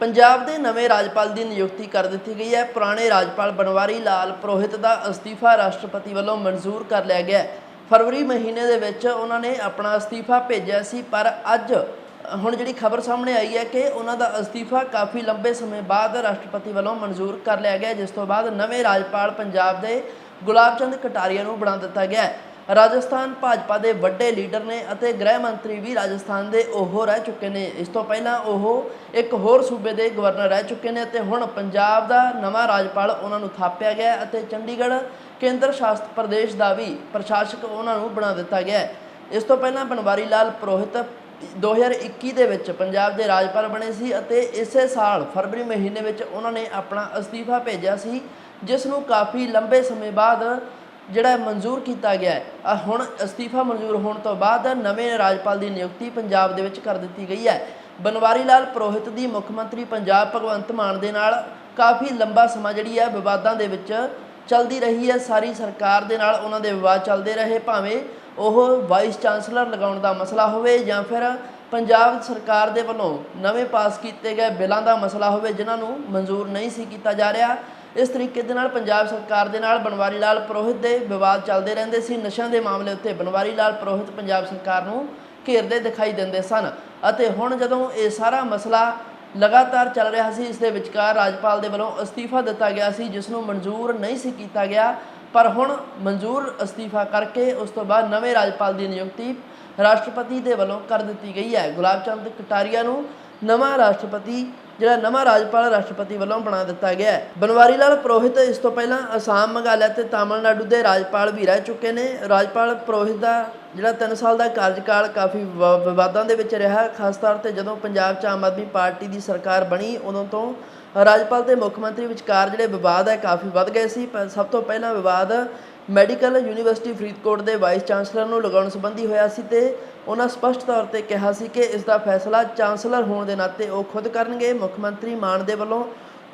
ਪੰਜਾਬ ਦੇ ਨਵੇਂ ਰਾਜਪਾਲ ਦੀ ਨਿਯੁਕਤੀ ਕਰ ਦਿੱਤੀ ਗਈ ਹੈ। ਪੁਰਾਣੇ ਰਾਜਪਾਲ ਬਨਵਾਰੀ ਲਾਲ ਪੁਰੋਹਿਤ ਦਾ ਅਸਤੀਫਾ ਰਾਸ਼ਟਰਪਤੀ ਵੱਲੋਂ ਮਨਜ਼ੂਰ ਕਰ ਲਿਆ ਗਿਆ ਫਰਵਰੀ ਮਹੀਨੇ ਦੇ ਵਿੱਚ ਉਹਨਾਂ ਨੇ ਆਪਣਾ ਅਸਤੀਫਾ ਭੇਜਿਆ ਸੀ, ਪਰ ਅੱਜ ਹੁਣ ਜਿਹੜੀ ਖਬਰ ਸਾਹਮਣੇ ਆਈ ਹੈ ਕਿ ਉਹਨਾਂ ਦਾ ਅਸਤੀਫਾ ਕਾਫੀ ਲੰਬੇ ਸਮੇਂ ਬਾਅਦ ਰਾਸ਼ਟਰਪਤੀ ਵੱਲੋਂ ਮਨਜ਼ੂਰ ਕਰ ਲਿਆ ਗਿਆ ਜਿਸ ਤੋਂ ਬਾਅਦ ਨਵੇਂ ਰਾਜਪਾਲ ਪੰਜਾਬ ਦੇ ਗੁਲਾਬ ਚੰਦ ਕਟਾਰੀਆ ਨੂੰ ਬਣਾ ਦਿੱਤਾ ਗਿਆ ਰਾਜਸਥਾਨ ਭਾਜਪਾ ਦੇ ਵੱਡੇ ਲੀਡਰ ਨੇ ਅਤੇ ਗ੍ਰਹਿ ਮੰਤਰੀ ਵੀ ਰਾਜਸਥਾਨ ਦੇ ਉਹ ਰਹਿ ਚੁੱਕੇ ਨੇ। ਇਸ ਤੋਂ ਪਹਿਲਾਂ ਉਹ ਇੱਕ ਹੋਰ ਸੂਬੇ ਦੇ ਗਵਰਨਰ ਰਹਿ ਚੁੱਕੇ ਨੇ ਅਤੇ ਹੁਣ ਪੰਜਾਬ ਦਾ ਨਵਾਂ ਰਾਜਪਾਲ ਉਹਨਾਂ ਨੂੰ ਥਾਪਿਆ ਗਿਆ ਅਤੇ ਚੰਡੀਗੜ੍ਹ ਕੇਂਦਰ ਸ਼ਾਸਿਤ ਪ੍ਰਦੇਸ਼ ਦਾ ਵੀ ਪ੍ਰਸ਼ਾਸਕ ਉਹਨਾਂ ਨੂੰ ਬਣਾ ਦਿੱਤਾ ਗਿਆ ਇਸ ਤੋਂ ਪਹਿਲਾਂ ਬਨਵਾਰੀ ਲਾਲ ਪੁਰੋਹਿਤ 2021 ਦੇ ਵਿੱਚ ਪੰਜਾਬ ਦੇ ਰਾਜਪਾਲ ਬਣੇ ਸੀ ਅਤੇ ਇਸੇ ਸਾਲ ਫਰਵਰੀ ਮਹੀਨੇ ਵਿੱਚ ਉਹਨਾਂ ਨੇ ਆਪਣਾ ਅਸਤੀਫਾ ਭੇਜਿਆ ਸੀ, ਜਿਸ ਨੂੰ ਕਾਫੀ ਲੰਬੇ ਸਮੇਂ ਬਾਅਦ ਜਿਹੜਾ ਮਨਜ਼ੂਰ ਕੀਤਾ ਗਿਆ ਹੈ ਹੁਣ ਅਸਤੀਫਾ ਮਨਜ਼ੂਰ ਹੋਣ ਤੋਂ ਬਾਅਦ ਨਵੇਂ ਰਾਜਪਾਲ ਦੀ ਨਿਯੁਕਤੀ ਪੰਜਾਬ ਦੇ ਵਿੱਚ ਕਰ ਦਿੱਤੀ ਗਈ ਹੈ। ਬਨਵਾਰੀ ਲਾਲ ਪੁਰੋਹਿਤ ਦੀ ਮੁੱਖ ਮੰਤਰੀ ਪੰਜਾਬ ਭਗਵੰਤ ਮਾਨ ਦੇ ਨਾਲ ਕਾਫੀ ਲੰਬਾ ਸਮਾਂ ਜਿਹੜੀ ਹੈ ਵਿਵਾਦਾਂ ਦੇ ਵਿੱਚ ਚੱਲਦੀ ਰਹੀ ਹੈ। ਸਾਰੀ ਸਰਕਾਰ ਦੇ ਨਾਲ ਉਹਨਾਂ ਦੇ ਵਿਵਾਦ ਚੱਲਦੇ ਰਹੇ, ਭਾਵੇਂ ਉਹ ਵਾਈਸ ਚਾਂਸਲਰ ਲਗਾਉਣ ਦਾ ਮਸਲਾ ਹੋਵੇ ਜਾਂ ਫਿਰ ਪੰਜਾਬ ਸਰਕਾਰ ਦੇ ਵੱਲੋਂ ਨਵੇਂ ਪਾਸ ਕੀਤੇ ਗਏ ਬਿੱਲਾਂ ਦਾ ਮਸਲਾ ਹੋਵੇ, ਜਿਨ੍ਹਾਂ ਨੂੰ ਮਨਜ਼ੂਰ ਨਹੀਂ ਸੀ ਕੀਤਾ ਜਾ ਰਿਹਾ। ਇਸ ਤਰੀਕੇ ਦੇ ਨਾਲ ਪੰਜਾਬ ਸਰਕਾਰ ਦੇ ਨਾਲ ਬਨਵਾਰੀ ਲਾਲ ਪ੍ਰੋਹਿਤ ਦੇ ਵਿਵਾਦ ਚੱਲਦੇ ਰਹਿੰਦੇ ਸੀ। ਨਸ਼ਿਆਂ ਦੇ ਮਾਮਲੇ ਉੱਤੇ ਬਨਵਾਰੀ ਲਾਲ ਪੁਰੋਹਿਤ ਪੰਜਾਬ ਸਰਕਾਰ ਨੂੰ ਘੇਰਦੇ ਦਿਖਾਈ ਦਿੰਦੇ ਸਨ ਅਤੇ ਹੁਣ ਜਦੋਂ ਇਹ ਸਾਰਾ ਮਸਲਾ ਲਗਾਤਾਰ ਚੱਲ ਰਿਹਾ ਸੀ, ਇਸ ਦੇ ਵਿਚਕਾਰ ਰਾਜਪਾਲ ਦੇ ਵੱਲੋਂ ਅਸਤੀਫਾ ਦਿੱਤਾ ਗਿਆ ਸੀ, ਜਿਸ ਨੂੰ ਮਨਜ਼ੂਰ ਨਹੀਂ ਸੀ ਕੀਤਾ ਗਿਆ। ਪਰ ਹੁਣ ਮਨਜ਼ੂਰ ਅਸਤੀਫਾ ਕਰਕੇ ਉਸ ਤੋਂ ਬਾਅਦ ਨਵੇਂ ਰਾਜਪਾਲ ਦੀ ਨਿਯੁਕਤੀ ਰਾਸ਼ਟਰਪਤੀ ਦੇ ਵੱਲੋਂ ਕਰ ਦਿੱਤੀ ਗਈ ਹੈ। ਗੁਲਾਬ ਚੰਦ ਕਟਾਰੀਆ ਨੂੰ ਨਵਾਂ ਰਾਸ਼ਟਰਪਤੀ, ਜਿਹੜਾ ਨਵਾਂ ਰਾਜਪਾਲ ਰਾਸ਼ਟਰਪਤੀ ਵੱਲੋਂ ਬਣਾ ਦਿੱਤਾ ਗਿਆ ਹੈ। ਬਨਵਾਰੀ ਲਾਲ ਪੁਰੋਹਿਤ ਇਸ ਤੋਂ ਪਹਿਲਾਂ ਅਸਾਮ ਮੰਗਾਲਿਆ ਤੇ ਤਾਮਿਲਨਾਡੂ ਦੇ ਰਾਜਪਾਲ ਵੀ ਰਹਿ ਚੁੱਕੇ ਨੇ। ਰਾਜਪਾਲ ਪੁਰੋਹਿਤ ਦਾ ਜਿਹੜਾ 3 ਸਾਲ ਦਾ ਕਾਰਜਕਾਲ ਕਾਫੀ ਵਿਵਾਦਾਂ ਦੇ ਵਿੱਚ ਰਿਹਾ, ਖਾਸ ਤੌਰ ਤੇ ਜਦੋਂ ਪੰਜਾਬ 'ਚ ਆਮ ਆਦਮੀ ਪਾਰਟੀ ਦੀ ਸਰਕਾਰ ਬਣੀ, ਉਦੋਂ ਤੋਂ ਰਾਜਪਾਲ ਤੇ ਮੁੱਖ ਮੰਤਰੀ ਵਿਚਕਾਰ ਜਿਹੜੇ ਵਿਵਾਦ ਹੈ ਕਾਫੀ ਵੱਧ ਗਏ ਸੀ। ਪਰ ਸਭ ਤੋਂ ਪਹਿਲਾਂ ਵਿਵਾਦ ਮੈਡੀਕਲ ਯੂਨੀਵਰਸਿਟੀ ਫਰੀਦਕੋਟ ਦੇ ਵਾਈਸ ਚਾਂਸਲਰ ਨੂੰ ਲਗਾਉਣ ਸੰਬੰਧੀ ਹੋਇਆ ਸੀ ਤੇ ਉਹਨਾਂ ਸਪਸ਼ਟ ਤੌਰ ਤੇ ਕਿਹਾ ਸੀ ਕਿ ਇਸ ਦਾ ਫੈਸਲਾ ਚਾਂਸਲਰ ਹੋਣ ਦੇ ਨਾਤੇ ਉਹ ਖੁਦ ਕਰਨਗੇ। ਮੁੱਖ ਮੰਤਰੀ ਮਾਨ ਦੇ ਵੱਲੋਂ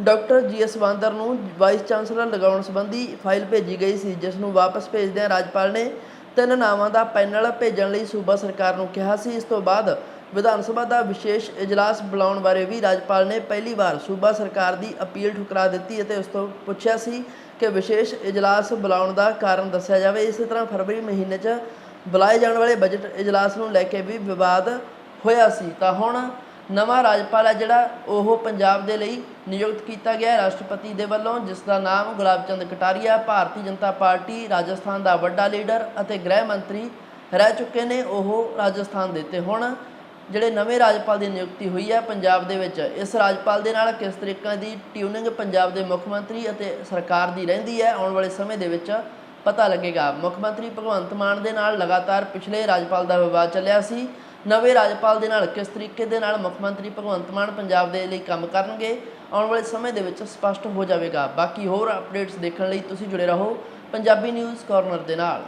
ਡਾਕਟਰ ਜੀ ਐਸ ਬਾਂਦਰ ਨੂੰ ਵਾਈਸ ਚਾਂਸਲਰ ਲਗਾਉਣ ਸੰਬੰਧੀ ਫਾਈਲ ਭੇਜੀ ਗਈ ਸੀ, ਜਿਸ ਨੂੰ ਵਾਪਸ ਭੇਜਦਿਆਂ ਰਾਜਪਾਲ ਨੇ ਤਿੰਨ ਨਾਵਾਂ ਦਾ ਪੈਨਲ ਭੇਜਣ ਲਈ ਸੂਬਾ ਸਰਕਾਰ ਨੂੰ ਕਿਹਾ ਸੀ। ਇਸ ਤੋਂ ਬਾਅਦ ਵਿਧਾਨ ਸਭਾ ਦਾ ਵਿਸ਼ੇਸ਼ ਇਜਲਾਸ ਬੁਲਾਉਣ ਬਾਰੇ ਵੀ ਰਾਜਪਾਲ ਨੇ ਪਹਿਲੀ ਵਾਰ ਸੂਬਾ ਸਰਕਾਰ ਦੀ ਅਪੀਲ ਠੁਕਰਾ ਦਿੱਤੀ ਅਤੇ ਉਸ ਤੋਂ ਪੁੱਛਿਆ ਸੀ ਕਿ ਵਿਸ਼ੇਸ਼ ਇਜਲਾਸ ਬੁਲਾਉਣ ਦਾ ਕਾਰਨ ਦੱਸਿਆ ਜਾਵੇ। ਇਸੇ ਤਰ੍ਹਾਂ ਫਰਵਰੀ ਮਹੀਨੇ 'ਚ ਬੁਲਾਏ ਜਾਣ ਵਾਲੇ ਬਜਟ ਇਜਲਾਸ ਨੂੰ ਲੈ ਕੇ ਵੀ ਵਿਵਾਦ ਹੋਇਆ ਸੀ। ਤਾਂ ਹੁਣ ਨਵਾਂ ਰਾਜਪਾਲ ਹੈ ਜਿਹੜਾ ਉਹ ਪੰਜਾਬ ਦੇ ਲਈ ਨਿਯੁਕਤ ਕੀਤਾ ਗਿਆ ਹੈ ਰਾਸ਼ਟਰਪਤੀ ਦੇ ਵੱਲੋਂ, ਜਿਸ ਦਾ ਨਾਮ ਗੁਲਾਬ ਚੰਦ ਕਟਾਰੀਆ, ਭਾਰਤੀ ਜਨਤਾ ਪਾਰਟੀ, ਰਾਜਸਥਾਨ ਦਾ ਵੱਡਾ ਲੀਡਰ ਅਤੇ ਗ੍ਰਹਿ ਮੰਤਰੀ ਰਹਿ ਚੁੱਕੇ ਨੇ, ਉਹ ਰਾਜਸਥਾਨ ਦੇ ਤੇ ਹੁਣ ਜਿਹੜੇ ਨਵੇਂ ਰਾਜਪਾਲ ਦੀ ਨਿਯੁਕਤੀ ਹੋਈ ਹੈ ਪੰਜਾਬ ਦੇ ਵਿੱਚ, ਇਸ ਰਾਜਪਾਲ ਦੇ ਨਾਲ ਕਿਸ ਤਰੀਕੇ ਦੀ ਟਿਊਨਿੰਗ ਪੰਜਾਬ ਦੇ ਮੁੱਖ ਮੰਤਰੀ ਅਤੇ ਸਰਕਾਰ ਦੀ ਰਹਿੰਦੀ ਹੈ, ਆਉਣ ਵਾਲੇ ਸਮੇਂ ਦੇ ਵਿੱਚ ਪਤਾ ਲੱਗੇਗਾ। ਮੁੱਖ ਮੰਤਰੀ ਭਗਵੰਤ ਮਾਨ ਦੇ ਨਾਲ ਲਗਾਤਾਰ ਪਿਛਲੇ ਰਾਜਪਾਲ ਦਾ ਵਿਵਾਦ ਚੱਲਿਆ ਸੀ। ਨਵੇਂ ਰਾਜਪਾਲ ਦੇ ਨਾਲ ਕਿਸ ਤਰੀਕੇ ਦੇ ਨਾਲ ਮੁੱਖ ਮੰਤਰੀ ਭਗਵੰਤ ਮਾਨ ਪੰਜਾਬ ਦੇ ਲਈ ਕੰਮ ਕਰਨਗੇ, ਆਉਣ ਵਾਲੇ ਸਮੇਂ ਦੇ ਵਿੱਚ ਸਪਸ਼ਟ ਹੋ ਜਾਵੇਗਾ। ਬਾਕੀ ਹੋਰ ਅਪਡੇਟਸ ਦੇਖਣ ਲਈ ਤੁਸੀਂ ਜੁੜੇ ਰਹੋ ਪੰਜਾਬੀ ਨਿਊਜ਼ ਕਾਰਨਰ ਦੇ ਨਾਲ।